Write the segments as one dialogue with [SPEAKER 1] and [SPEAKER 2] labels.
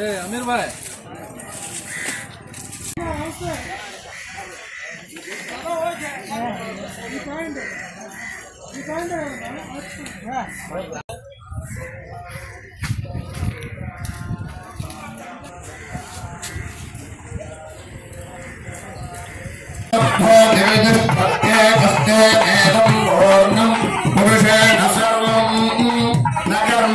[SPEAKER 1] એ અમીરભાઈ પુરુષે ન સર્વ ન કર્મ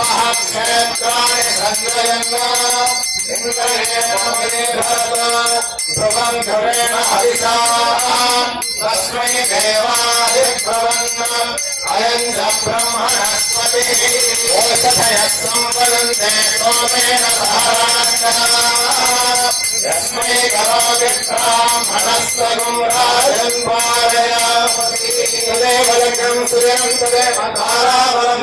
[SPEAKER 1] అపః క్షేత్రాణి సంజయన్న ధ్రువం ధ్రువేణ హరిషా తస్మై దేవాదిభ్రవన్న అయం చ బ్రహ్మణస్పతి ఓషధయ సంవదంతే సోమేన యస్మై కరోతి బ్రాహ్మణస్వగం రాజన్ పారయాపతి తదేవలకం సుయం తదేవ తారాబలం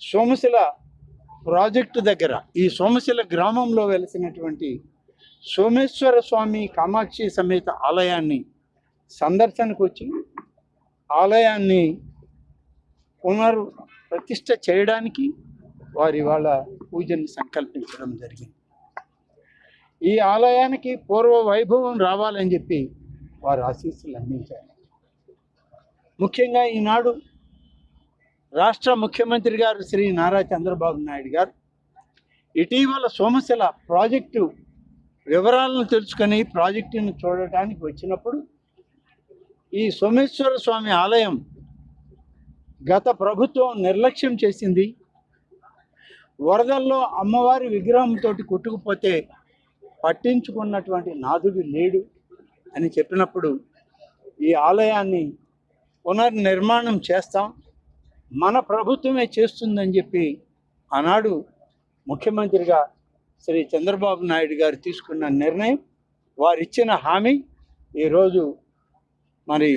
[SPEAKER 2] సోమశిల ప్రాజెక్టు దగ్గర ఈ సోమశిల గ్రామంలో వెలిసినటువంటి సోమేశ్వర స్వామి కామాక్షి సమేత ఆలయాన్ని సందర్శనకు వచ్చి ఆలయాన్ని పునర్ ప్రతిష్ట చేయడానికి వారి వాళ్ళ పూజని సంకల్పించడం జరిగింది. ఈ ఆలయానికి పూర్వ వైభవం రావాలని చెప్పి వారు ఆశీస్సులు అందించారు. ముఖ్యంగా ఈనాడు రాష్ట్ర ముఖ్యమంత్రి గారు శ్రీ నారా చంద్రబాబు నాయుడు గారు ఇటీవల సోమశిల ప్రాజెక్టు వివరాలను తెలుసుకొని ప్రాజెక్టును చూడటానికి వచ్చినప్పుడు ఈ సోమేశ్వర స్వామి ఆలయం గత ప్రభుత్వం నిర్లక్ష్యం చేసింది. వరదల్లో అమ్మవారి విగ్రహంతో కొట్టుకుపోతే పట్టించుకున్నటువంటి నాథుడు లేడు అని చెప్పినప్పుడు ఈ ఆలయాన్ని పునర్నిర్మాణం చేస్తాం మన ప్రభుత్వమే చేస్తుందని చెప్పి ఆనాడు ముఖ్యమంత్రిగా శ్రీ చంద్రబాబు నాయుడు గారు తీసుకున్న నిర్ణయం వారు ఇచ్చిన హామీ ఈరోజు మరి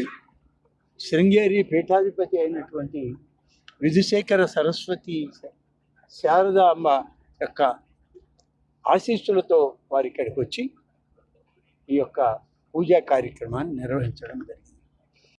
[SPEAKER 2] శృంగేరి పీఠాధిపతి అయినటువంటి విధుశేఖర సరస్వతి శారదాంబ యొక్క ఆశీస్సులతో వారి ఇక్కడికి వచ్చి ఈ యొక్క పూజా కార్యక్రమాన్ని నిర్వహించడం జరిగింది.